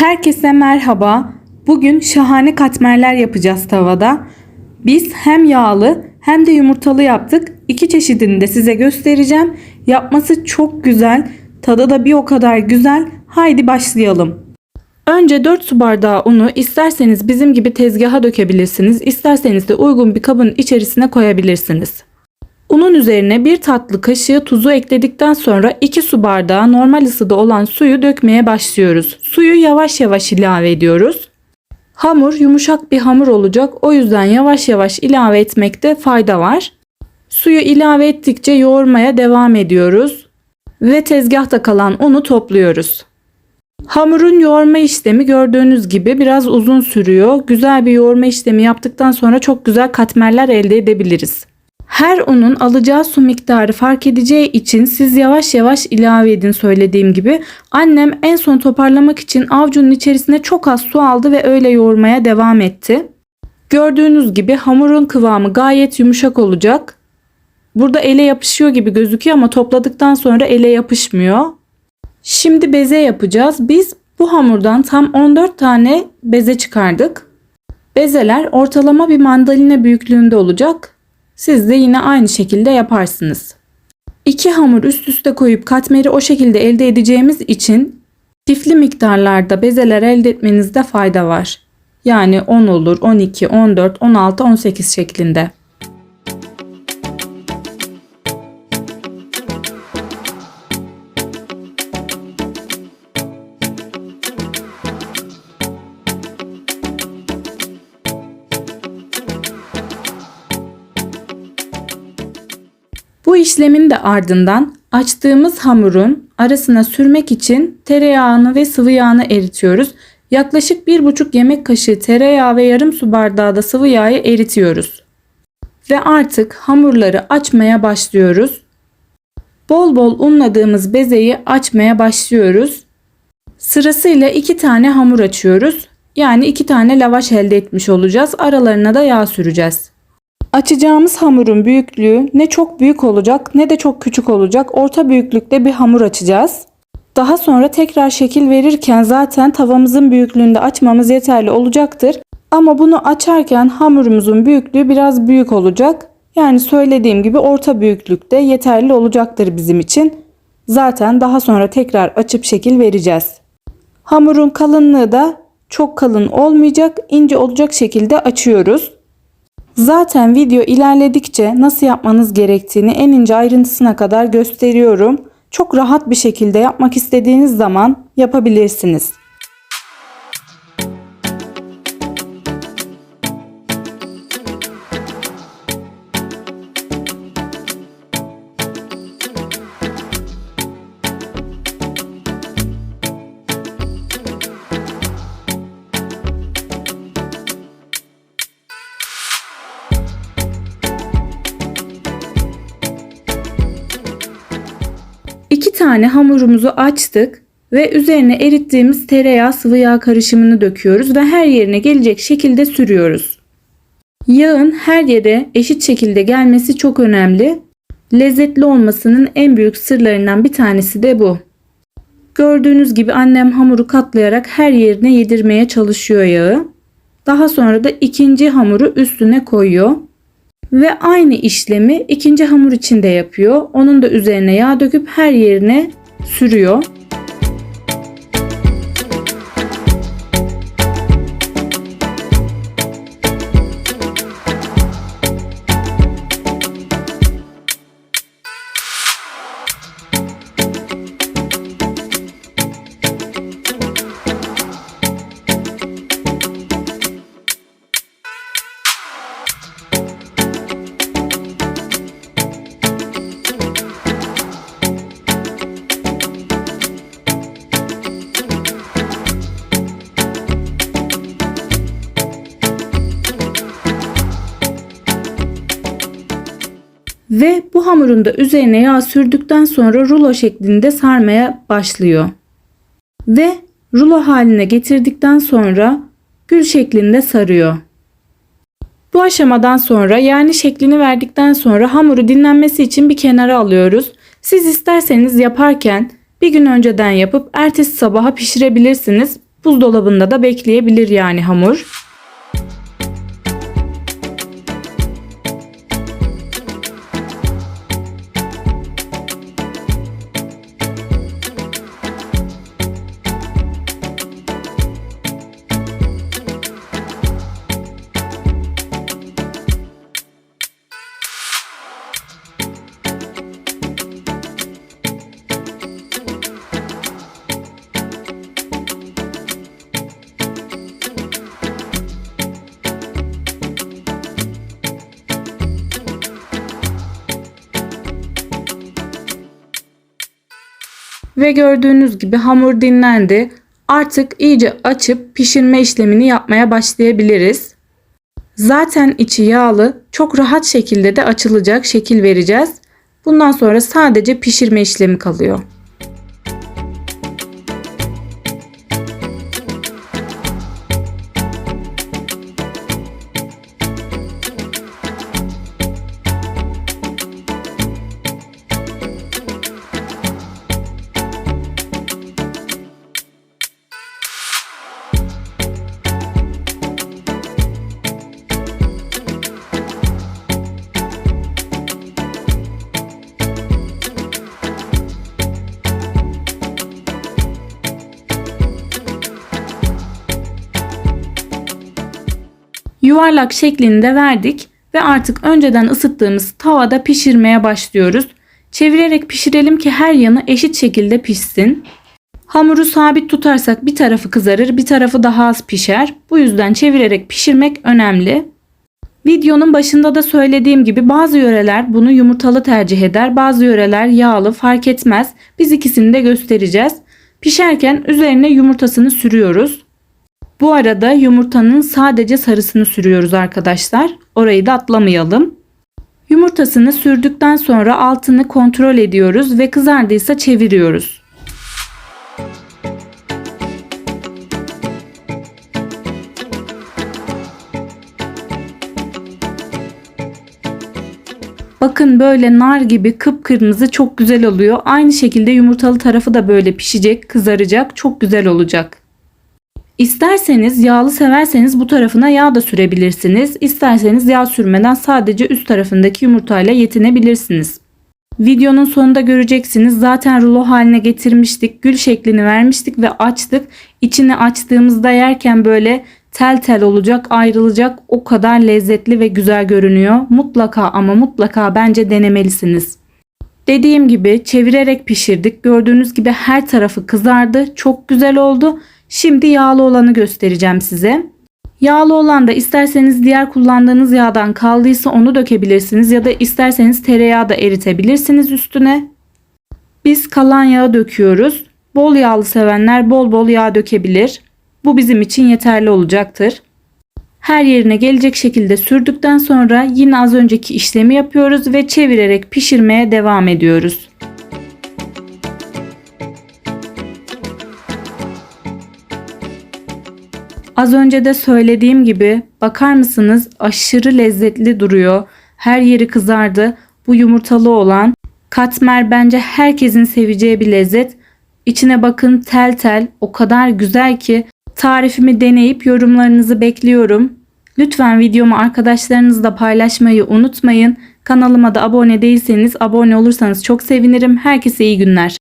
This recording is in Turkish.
Herkese merhaba. Bugün şahane katmerler yapacağız tavada. Biz hem yağlı hem de yumurtalı yaptık. İki çeşidini de size göstereceğim. Yapması çok güzel. Tadı da bir o kadar güzel. Haydi başlayalım. Önce 4 su bardağı unu isterseniz bizim gibi tezgaha dökebilirsiniz. isterseniz de uygun bir kabın içerisine koyabilirsiniz. Unun üzerine bir tatlı kaşığı tuzu ekledikten sonra 2 su bardağı normal ısıda olan suyu dökmeye başlıyoruz. Suyu yavaş yavaş ilave ediyoruz. Hamur yumuşak bir hamur olacak. O yüzden yavaş yavaş ilave etmekte fayda var. Suyu ilave ettikçe yoğurmaya devam ediyoruz ve tezgahta kalan unu topluyoruz. Hamurun yoğurma işlemi gördüğünüz gibi biraz uzun sürüyor. Güzel bir yoğurma işlemi yaptıktan sonra çok güzel katmerler elde edebiliriz. Her unun alacağı su miktarı fark edeceği için siz yavaş yavaş ilave edin söylediğim gibi. Annem en son toparlamak için avucunun içerisine çok az su aldı ve öyle yoğurmaya devam etti. Gördüğünüz gibi hamurun kıvamı gayet yumuşak olacak. Burada ele yapışıyor gibi gözüküyor ama topladıktan sonra ele yapışmıyor. Şimdi beze yapacağız. Biz bu hamurdan tam 14 tane beze çıkardık. Bezeler ortalama bir mandalina büyüklüğünde olacak. Siz de yine aynı şekilde yaparsınız. İki hamur üst üste koyup katmeri o şekilde elde edeceğimiz için çiftli miktarlarda bezeler elde etmenizde fayda var. Yani 10 olur, 12, 14, 16, 18 şeklinde. İşlemin de ardından açtığımız hamurun arasına sürmek için tereyağını ve sıvı yağını eritiyoruz. Yaklaşık 1,5 yemek kaşığı tereyağı ve yarım su bardağı da sıvı yağı eritiyoruz. Ve artık hamurları açmaya başlıyoruz. Bol bol unladığımız bezeyi açmaya başlıyoruz. Sırasıyla iki tane hamur açıyoruz. Yani iki tane lavaş elde etmiş olacağız. Aralarına da yağ süreceğiz. Açacağımız hamurun büyüklüğü ne çok büyük olacak ne de çok küçük olacak. Orta büyüklükte bir hamur açacağız. Daha sonra tekrar şekil verirken zaten tavamızın büyüklüğünde açmamız yeterli olacaktır. Ama bunu açarken hamurumuzun büyüklüğü biraz büyük olacak. Yani söylediğim gibi orta büyüklükte yeterli olacaktır bizim için. Zaten daha sonra tekrar açıp şekil vereceğiz. Hamurun kalınlığı da çok kalın olmayacak, ince olacak şekilde açıyoruz. Zaten video ilerledikçe nasıl yapmanız gerektiğini en ince ayrıntısına kadar gösteriyorum. Çok rahat bir şekilde yapmak istediğiniz zaman yapabilirsiniz. İki tane hamurumuzu açtık ve üzerine erittiğimiz tereyağı sıvı yağ karışımını döküyoruz ve her yerine gelecek şekilde sürüyoruz. Yağın her yere eşit şekilde gelmesi çok önemli. Lezzetli olmasının en büyük sırlarından bir tanesi de bu. Gördüğünüz gibi annem hamuru katlayarak her yerine yedirmeye çalışıyor yağı. Daha sonra da ikinci hamuru üstüne koyuyor. Ve aynı işlemi ikinci hamur için de yapıyor. Onun da üzerine yağ döküp her yerine sürüyor. Ve bu hamurun da üzerine yağ sürdükten sonra rulo şeklinde sarmaya başlıyor. Ve rulo haline getirdikten sonra gül şeklinde sarıyor. Bu aşamadan sonra yani şeklini verdikten sonra hamuru dinlenmesi için bir kenara alıyoruz. Siz isterseniz yaparken bir gün önceden yapıp ertesi sabaha pişirebilirsiniz. Buzdolabında da bekleyebilir yani hamur. Ve gördüğünüz gibi hamur dinlendi. Artık iyice açıp pişirme işlemini yapmaya başlayabiliriz. Zaten içi yağlı, çok rahat şekilde de açılacak şekil vereceğiz. Bundan sonra sadece pişirme işlemi kalıyor. Yuvarlak şeklinde verdik ve artık önceden ısıttığımız tavada pişirmeye başlıyoruz. Çevirerek pişirelim ki her yanı eşit şekilde pişsin. Hamuru sabit tutarsak bir tarafı kızarır, bir tarafı daha az pişer. Bu yüzden çevirerek pişirmek önemli. Videonun başında da söylediğim gibi bazı yöreler bunu yumurtalı tercih eder, bazı yöreler yağlı fark etmez. Biz ikisini de göstereceğiz. Pişerken üzerine yumurtasını sürüyoruz. Bu arada yumurtanın sadece sarısını sürüyoruz arkadaşlar. Orayı da atlamayalım. Yumurtasını sürdükten sonra altını kontrol ediyoruz ve kızardıysa çeviriyoruz. Bakın böyle nar gibi kıpkırmızı çok güzel oluyor. Aynı şekilde yumurtalı tarafı da böyle pişecek, kızaracak, çok güzel olacak. İsterseniz yağlı severseniz bu tarafına yağ da sürebilirsiniz. İsterseniz yağ sürmeden sadece üst tarafındaki yumurtayla yetinebilirsiniz. Videonun sonunda göreceksiniz. Zaten rulo haline getirmiştik. Gül şeklini vermiştik ve açtık. İçini açtığımızda yerken böyle tel tel olacak, ayrılacak. O kadar lezzetli ve güzel görünüyor. Mutlaka ama mutlaka bence denemelisiniz. Dediğim gibi çevirerek pişirdik. Gördüğünüz gibi her tarafı kızardı. Çok güzel oldu. Şimdi yağlı olanı göstereceğim size. Yağlı olan da isterseniz diğer kullandığınız yağdan kaldıysa onu dökebilirsiniz ya da isterseniz tereyağı da eritebilirsiniz üstüne. Biz kalan yağı döküyoruz. Bol yağlı sevenler bol bol yağ dökebilir. Bu bizim için yeterli olacaktır. Her yerine gelecek şekilde sürdükten sonra yine az önceki işlemi yapıyoruz ve çevirerek pişirmeye devam ediyoruz. Az önce de söylediğim gibi bakar mısınız aşırı lezzetli duruyor. Her yeri kızardı. Bu yumurtalı olan katmer bence herkesin seveceği bir lezzet. İçine bakın tel tel o kadar güzel ki tarifimi deneyip yorumlarınızı bekliyorum. Lütfen videomu arkadaşlarınızla paylaşmayı unutmayın. Kanalıma da abone değilseniz abone olursanız çok sevinirim. Herkese iyi günler.